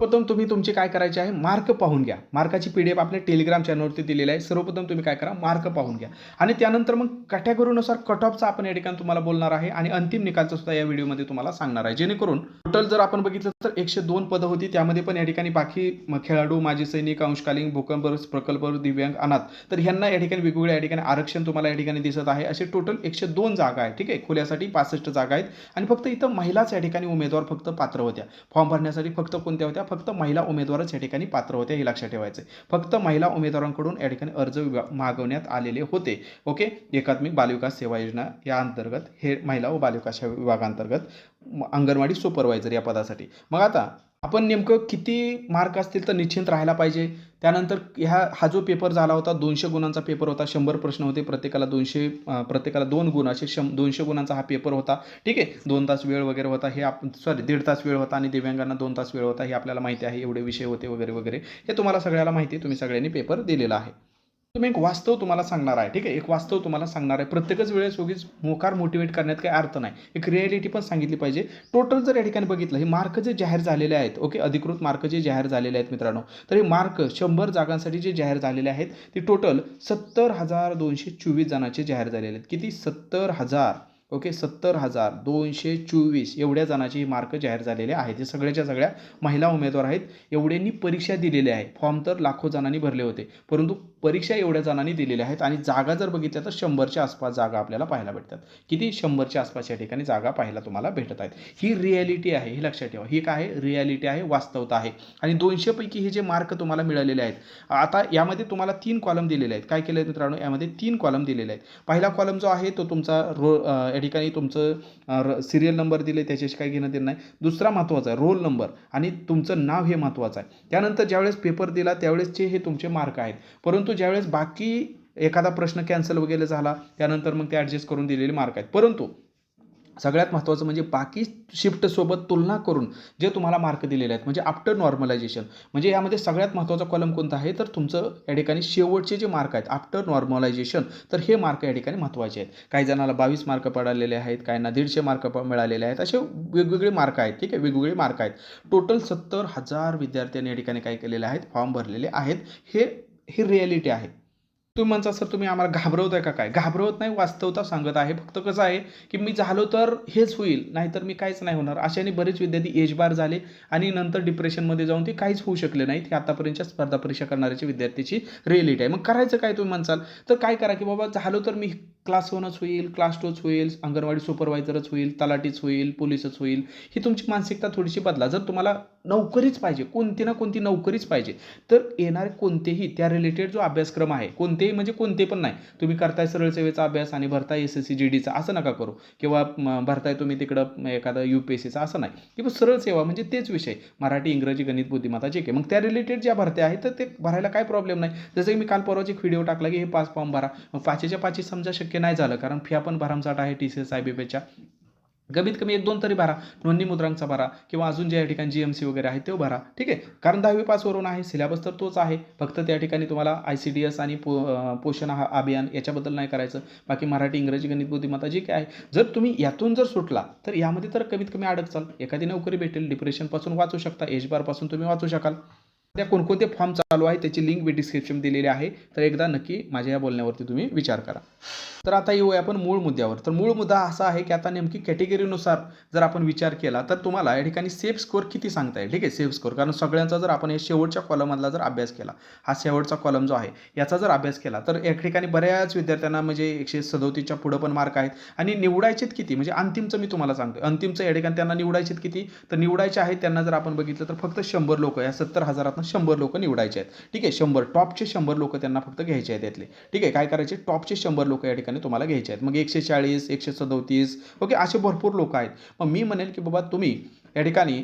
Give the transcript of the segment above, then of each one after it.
प्रथम तुम्ही तुमचे काय करायचे आहे? मार्क पाहून घ्या. मार्काची पी डी एफ आपल्या टेलिग्राम चॅनलवरती दिलेली आहे. सर्वप्रथम तुम्ही काय करा? मार्क पाहून घ्या. आणि त्यानंतर मग कॅटेगरीनुसार कट ऑफचा आपण या ठिकाणी तुम्हाला बोलणार आहे आणि अंतिम निकालचं सुद्धा या व्हिडिओमध्ये तुम्हाला सांगणार आहे. जेणेकरून टोटल जर आपण बघितलं तर एकशे दोन पदं होती. त्यामध्ये पण या ठिकाणी बाकी खेळाडू माजी सैनिक अंशकालीन भूकंप प्रकल्प दिव्यांग अनाथ. तर ह्यांना या ठिकाणी वेगवेगळ्या या ठिकाणी आरक्षण तुम्हाला या ठिकाणी दिसत आहे. असे टोटल एकशे दोन जागा आहे ठीक आहे? खुल्यासाठी पासष्ट जागा आहेत. आणि फक्त इथं महिलाच या ठिकाणी उमेदवार फक्त पात्र होत्या. फॉर्म भरण्यासाठी फक्त कोणत्या होत्या? फक्त महिला उमेदवारच या ठिकाणी पात्र होत्या हे लक्षात ठेवायचं आहे. फक्त महिला उमेदवारांकडून या ठिकाणी अर्ज मागवण्यात आलेले होते. ओके? एकात्मिक बालविकास सेवा योजना या अंतर्गत हे महिला व बालविकास विभागांतर्गत अंगणवाडी सुपरवायझर या पदासाठी. मग आता आपण नेमकं किती मार्क असतील तर निश्चिंत राहायला पाहिजे. त्यानंतर ह्या हा जो पेपर झाला होता दोनशे गुणांचा पेपर होता शंभर प्रश्न होते प्रत्येकाला दोनशे प्रत्येकाला दोन गुण असे शं दोनशे गुणांचा हा पेपर होता. ठीक आहे? दोन तास वेळ वगैरे होता हे आप सॉरी दीड तास वेळ होता आणि दिव्यांगांना दोन तास वेळ होता हे आपल्याला माहिती आहे एवढे विषय होते वगैरे वगैरे. हे तुम्हाला सगळ्याला माहिती आहे तुम्ही सगळ्यांनी पेपर दिलेला आहे. तुम्ही एक वास्तव तुम्हाला सांगणार आहे ठीक आहे? एक वास्तव तुम्हाला सांगणार आहे. प्रत्येकच वेळेस उगीच मोकार मोटिवेट करण्यात काही अर्थ नाही. एक रिॲलिटी पण सांगितली पाहिजे. टोटल जर या ठिकाणी बघितलं हे मार्क जे जाहीर झालेले आहेत ओके अधिकृत मार्क जे जाहीर झालेले आहेत मित्रांनो तर हे मार्क शंभर जागांसाठी जे जाहीर झालेले आहेत ते टोटल सत्तर हजार दोनशे चोवीस जणांचे जाहीर झालेले आहेत. किती? सत्तर हजार ओके सत्तर हजार दोनशे चोवीस एवढ्या जणांचे हे मार्क जाहीर झालेले आहेत. हे सगळ्याच्या सगळ्या महिला उमेदवार आहेत. एवढ्यांनी परीक्षा दिलेल्या आहे फॉर्म तर लाखो जणांनी भरले होते. परंतु परीक्षा एवढ्या जणांनी दिलेल्या आहेत आणि जागा जर बघितल्या तर शंभरच्या आसपास जागा आपल्याला पाहायला भेटतात. किती शंभरच्या आसपास या ठिकाणी जागा पाहायला तुम्हाला भेटत आहेत. ही रिॲलिटी आहे हे लक्षात ठेवा. ही काय आहे रिॲलिटी आहे वास्तवता आहे. आणि दोनशेपैकी हे जे मार्क तुम्हाला मिळालेले आहेत आता यामध्ये तुम्हाला तीन कॉलम दिलेले आहेत. काय केलं आहे मित्रांनो? यामध्ये तीन कॉलम दिलेले आहेत. पहिला कॉलम जो आहे तो तुमचा रो या ठिकाणी तुमचं सिरियल नंबर दिले त्याच्याशी काय घेणं देणं नाही. दुसरा महत्त्वाचा आहे रोल नंबर आणि तुमचं नाव हे महत्त्वाचं आहे. त्यानंतर ज्यावेळेस पेपर दिला त्यावेळेसचे हे तुमचे मार्क आहेत. परंतु ज्यावेळेस बाकी एखादा प्रश्न कॅन्सल वगैरे झाला त्यानंतर मग ते ॲडजस्ट करून दिलेले मार्क आहेत. परंतु सगळ्यात महत्त्वाचं म्हणजे बाकी शिफ्टसोबत तुलना करून जे तुम्हाला मार्क दिलेले आहेत म्हणजे आफ्टर नॉर्मलायझेशन म्हणजे यामध्ये सगळ्यात महत्त्वाचा कॉलम कोणता आहे? तर तुमचं या ठिकाणी शेवटचे जे मार्क आहेत आफ्टर नॉर्मलायझेशन तर हे मार्क या ठिकाणी महत्त्वाचे आहेत. काही जणाला बावीस मार्क पडालेले आहेत काहींना दीडशे मार्क मिळालेले आहेत असे वेगवेगळे मार्क आहेत ठीक आहे? वेगवेगळे मार्क आहेत. टोटल सत्तर हजार विद्यार्थ्यांनी या ठिकाणी काय केलेले आहेत? फॉर्म भरलेले आहेत. हे ही रिॲलिटी आहे. तुम्ही म्हणता सर तुम्ही आम्हाला घाबरवत आहे का काय? घाबरवत नाही वास्तवता सांगत आहे. फक्त कसं आहे की मी झालो तर हेच होईल नाहीतर मी काहीच नाही होणार. अशाने बरेच विद्यार्थी एजबार झाले आणि नंतर डिप्रेशनमध्ये जाऊन ते काहीच होऊ शकले नाहीत. हे आतापर्यंतच्या स्पर्धा परीक्षा करणाऱ्याच्या विद्यार्थ्याची रिअलिटी आहे. मग करायचं काय तुम्ही म्हणसाल तर काय करा की बाबा झालो तर मी क्लास वनच होईल क्लास टूच होईल अंगणवाडी सुपरवायझरच होईल तलाठीच होईल पोलीसच होईल ही तुमची मानसिकता थोडीशी बदला. जर तुम्हाला नोकरीच पाहिजे कोणती ना कोणती नोकरीच पाहिजे तर येणारे कोणतेही त्या रिलेटेड जो अभ्यासक्रम आहे कोणतेही म्हणजे कोणते पण नाही तुम्ही करताय सरळ सेवेचा अभ्यास आणि भरताय एस एस सी जी डीचा असं नका करू. किंवा भरताय तुम्ही तिकडं एखादा यू पी एस सीचा असं नाही. किंवा सरळ सेवा म्हणजे तेच विषय. मराठी इंग्रजी गणित बुद्धिमत्ता जे काही. मग त्या रिलेटेड ज्या भरत्या आहेत तर ते भरायला काय प्रॉब्लेम नाही. जसं की मी काल परवाच एक व्हिडिओ टाकला की हे पाच फॉर्म भरा. मग पाचशेच्या पाचशे समजा शक्य नाही झालं कारण फ्या पण भरामसाठ आहे T C S I B पेच्या कमीत कमी एक दोन तरी भरा नोंदणी मुद्रांकचा भरा किंवा अजून ज्या ठिकाणी जी एम सी वगैरे आहे तो भरा. ठीक आहे? कारण दहावी पासवरून आहे सिलेबस तर तोच आहे फक्त त्या ठिकाणी तुम्हाला आय सी डी एस आणि पो पोषण हा अभियान याच्याबद्दल नाही करायचं. बाकी मराठी इंग्रजी गणित बुद्धिमत्ता जी काय आहे जर तुम्ही यातून जर सुटला तर यामध्ये तर कमीत कमी अडकचाल. एखादी नोकरी भेटेल डिप्रेशनपासून वाचू शकता एजबारपासून तुम्ही वाचू शकाल. त्या कोणकोणते फॉर्म चालू आहे त्याची लिंक मी डिस्क्रिप्शन दिलेली आहे. तर एकदा नक्की माझ्या या बोलण्यावरती तुम्ही विचार करा. तर आता येऊया आपण मूळ मुद्द्यावर. तर मूळ मुद्दा असा आहे की आता नेमकी कॅटेगरीनुसार जर आपण विचार केला तर तुम्हाला या ठिकाणी सेफ स्कोअर किती सांगता येईल? ठीक आहे सेफ स्कोअर कारण सगळ्यांचा जर आपण या शेवटच्या कॉलममधला जर अभ्यास केला हा शेवटचा कॉलम जो आहे याचा जर अभ्यास केला तर या ठिकाणी बऱ्याच विद्यार्थ्यांना म्हणजे एकशे सदोतीसच्या पुढं पण मार्क आहेत. आणि निवडायचेत किती? म्हणजे अंतिमचं मी तुम्हाला सांगतो अंतिमचं या ठिकाणी त्यांना निवडायचेत किती? तर निवडायचे आहेत त्यांना जर आपण बघितलं तर फक्त शंभर लोक या सत्तर हजारात हजारातनं शंभर लोक निवडायचे आहेत. ठीक आहे शंभर टॉपचे शंभर लोक त्यांना फक्त घ्यायचे आहेत यातले. ठीक आहे काय करायचे? टॉपचे शंभर लोक या ठिकाणी तुम्हाला घ्यायचे आहेत. मग एकशे चाळीस एकशे सदोतीस ओके असे भरपूर लोक आहेत. मग मी म्हणेल की बाबा तुम्ही या ठिकाणी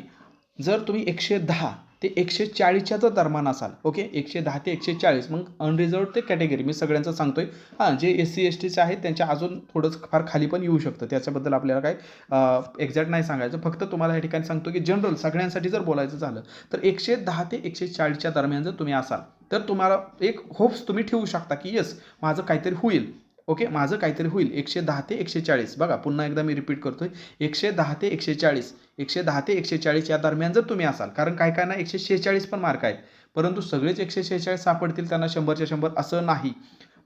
जर तुम्ही एकशे दहा ते एकशे चाळीसच्या जर दरम्यान असाल ओके? एकशे दहा ते एकशे चाळीस. मग अनरिझर्व ते कॅटेगरी मी सगळ्यांचं सांगतोय. हां जे एस सी एस टीचे आहेत त्यांच्या अजून थोडंच फार खाली पण येऊ शकतं. त्याच्याबद्दल आपल्याला काय एक्झॅक्ट नाही सांगायचं. फक्त तुम्हाला या ठिकाणी सांगतो की जनरल सगळ्यांसाठी जर बोलायचं झालं तर एकशे दहा ते एकशे चाळीसच्या दरम्यान जर तुम्ही असाल तर तुम्हाला एक होप्स तुम्ही ठेवू शकता की येस माझं काहीतरी होईल. ओके माझं काहीतरी होईल. एकशे दहा ते एकशे चाळीस. बघा पुन्हा एकदा मी रिपीट करतोय. एकशे दहा ते एकशे चाळीस. एकशे दहा ते एकशे चाळीस या दरम्यान जर तुम्ही असाल कारण काय काय ना एकशे शेहेचाळीस पण मार्क आहेत. परंतु सगळेच एकशे शेहेचाळीस सापडतील त्यांना शंभरच्या शंभर असं नाही.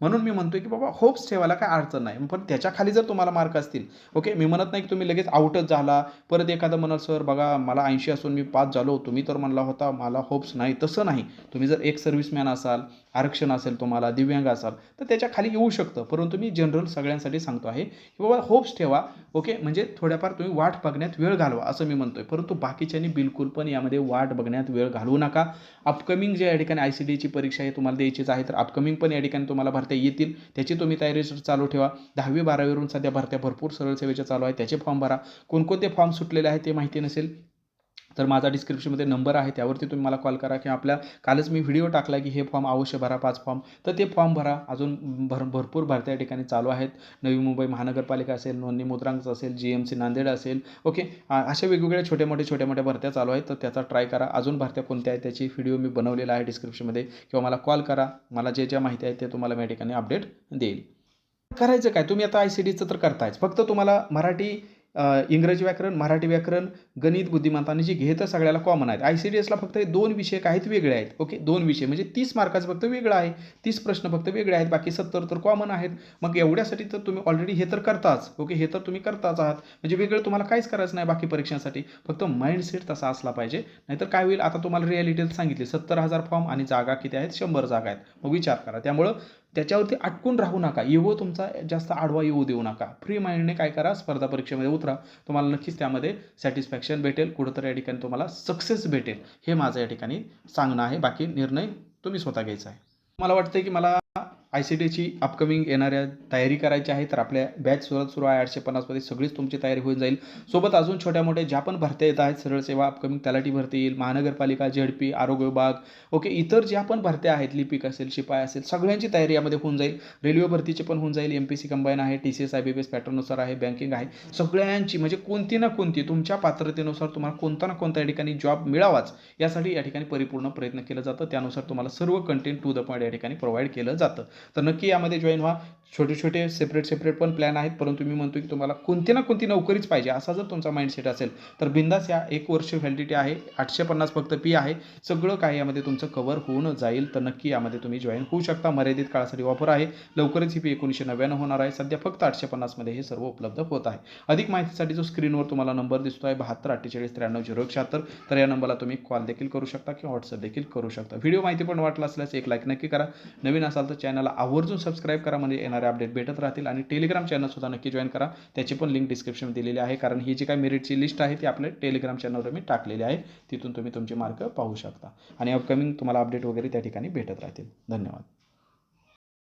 म्हणून मी म्हणतोय की बाबा होप्स ठेवायला काय अडचण नाही. पण त्याच्याखाली जर तुम्हाला मार्क असतील ओके मी म्हणत नाही की तुम्ही लगेच आउटच झाला. परत एखादं म्हणाल सर बघा मला ऐंशी असून मी पास झालो. तुम्ही तर म्हणला होता मला होप्स नाही. तसं नाही. तुम्ही जर एक सर्व्हिसमॅन असाल आरक्षण असेल तुम्हाला दिव्यांग असाल तर त्याच्याखाली येऊ शकतं. परंतु मी जनरल सगळ्यांसाठी सांगतो आहे की बाबा होप्स ठेवा. ओके म्हणजे थोड्याफार तुम्ही वाट बघण्यात वेळ घालवा असं मी म्हणतोय. परंतु बाकीच्यांनी बिलकुल पण यामध्ये वाट बघण्यात वेळ घालवू नका. अपकमिंग जे या ठिकाणी आय सी डीची परीक्षा आहे तुम्हाला द्यायचीच आहे तर अपकमिंग पण या ठिकाणी तुम्हाला भरत्या येतील. त्याची तुम्ही तयारी चालू ठेवा. दहावी बारावीवरून सध्या भरत्या भरपूर सरळ सेवेच्या चालू आहे त्याचे फॉर्म भरा. कोणकोणते फॉर्म सुटलेले आहेत ते माहिती नसेल तर माझा डिस्क्रिप्शनमध्ये नंबर आहे त्यावरती तुम्ही मला कॉल करा किंवा आपल्या कालच मी व्हिडिओ टाकला की हे फॉर्म अवश्य भरा पाच फॉर्म तर ते फॉर्म भरा. अजून भर भरपूर भरत्या ठिकाणी चालू आहेत. नवी मुंबई महानगरपालिका असेल नोंदणी मुद्रांक असेल जी एम सी नांदेड असेल. ओके अशा वेगवेगळ्या छोट्या मोठ्या छोट्या मोठ्या भरत्या चालू आहेत. तर त्याचा ट्राय करा. अजून भरत्या कोणत्या आहेत त्याची व्हिडिओ मी बनवलेला आहे डिस्क्रिप्शनमध्ये किंवा मला कॉल करा. मला जे ज्या माहिती आहे ते तुम्हाला मी या ठिकाणी अपडेट देईल. करायचं काय? तुम्ही आता आय सी डीचं तर करतायच. फक्त तुम्हाला मराठी इंग्रजी व्याकरण मराठी व्याकरण गणित बुद्धिमत्ता आणि जी घेतं सगळ्याला कॉमन आहेत. आय सी डी एसला फक्त हे दोन विषय आहेत? वेगळे आहेत. ओके? दोन विषय. म्हणजे तीस मार्काचं फक्त वेगळं आहे. तीस प्रश्न फक्त वेगळे आहेत. बाकी सत्तर तर कॉमन आहेत. मग एवढ्यासाठी तर तुम्ही ऑलरेडी हे तर करताच. ओके? हे तर तुम्ही करताच आहात. म्हणजे वेगळं तुम्हाला काहीच करायचं नाही बाकी परीक्षांसाठी. फक्त माइंडसेट तसा असला पाहिजे. नाहीतर काय होईल? आता तुम्हाला रिॲलिटीत सांगितली. सत्तर हजार फॉर्म आणि जागा किती आहेत? शंभर जागा आहेत. मग विचार करा. त्यामुळं त्याच्यावरती अटकून राहू नका. इगो तुमचा जास्त आडवा येऊ देऊ नका. फ्री माइंडने काय करा स्पर्धा परीक्षेमध्ये उतरा. तुम्हाला नक्कीच त्यामध्ये सॅटिस्फॅक्शन भेटेल. कुठंतरी या ठिकाणी तुम्हाला सक्सेस भेटेल. हे माझं या ठिकाणी सांगणं आहे. बाकी निर्णय तुम्ही स्वतः घ्यायचा आहे. मला वाटतं की मला आय सी टीची अपकमिंग येणाऱ्या तयारी करायची आहे तर आपल्या बॅच सुरुवात सुरू आहे आठशे पन्नासमध्ये सगळीच तुमची तयारी होऊन जाईल. सोबत अजून छोट्या मोठ्या ज्या पण भरत्या येत आहेत सरळ सेवा अपकमिंग तलाठी भरती येईल महानगरपालिका झेडपी आरोग्य विभाग ओके इतर ज्या पण भरत्या आहेत लिपिक असेल शिपाई असेल सगळ्यांची तयारी यामध्ये होऊन जाईल. रेल्वे भरतीची पण होऊन जाईल एम पी सी कंबाईन आहे T C S I B B S पॅटर्ननुसार आहे बँकिंग आहे. सगळ्यांची म्हणजे कोणती ना कोणती तुमच्या पात्रतेनुसार तुम्हाला कोणता ना कोणत्या ठिकाणी जॉब मिळावाच यासाठी या ठिकाणी परिपूर्ण प्रयत्न केला जातं. त्यानुसार तुम्हाला सर्व कंटेंट टू द पॉईंट या ठिकाणी प्रोव्हाइड केलं जातं. तर नक्की यामध्ये जॉईन व्हा. छोटे छोटे सेपरेट सेपरेट पण प्लॅन आहेत. परंतु मी म्हणतो की तुम्हाला कोणती ना कोणती नोकरीच पाहिजे. असा जर तुमचा माइंडसेट असेल तर बिंदास या. एक वर्ष व्हॅलिडिटी आहे. आठशे पन्नास फक्त पी आहे. सगळं काही यामध्ये तुमचं कवर होऊन जाईल. तर नक्की यामध्ये तुम्ही जॉईन होऊ शकता. मर्यादित काळासाठी ऑफर आहे. लवकरच ही फी एकोणीसशे नव्याण्णव होणार आहे. सध्या फक्त आठशे पन्नासमध्ये हे सर्व उपलब्ध होत आहे. अधिक माहितीसाठी जो स्क्रीनवर तुम्हाला नंबर दिसतो आहे बहात्तर अठ्ठेचाळीस त्र्याण्णव झिरो शहात्तर तर या नंबरला तुम्ही कॉल देखील करू शकता किंवा व्हॉट्सअप देखील करू शकता. व्हिडिओ माहिती पण वाटला असल्यास एक लाईक नक्की करा. नवीन असाल तर चॅनलला आवर्जून सबस्क्राईब करा म्हणजे येणारे अपडेट भेटत राहतील. आणि टेलिग्राम चॅनलसुद्धा नक्की जॉईन करा. त्याची पण लिंक डिस्क्रिप्शन दिलेली आहे. कारण ही जी काय मेरिटची लिस्ट आहे ती आपल्या टेलिग्राम चॅनलवर मी टाकलेली आहे. तिथून तुम्ही तुमचे मार्क पाहू शकता. आणि अपकमिंग तुम्हाला अपडेट वगैरे त्या ठिकाणी भेटत राहतील. धन्यवाद.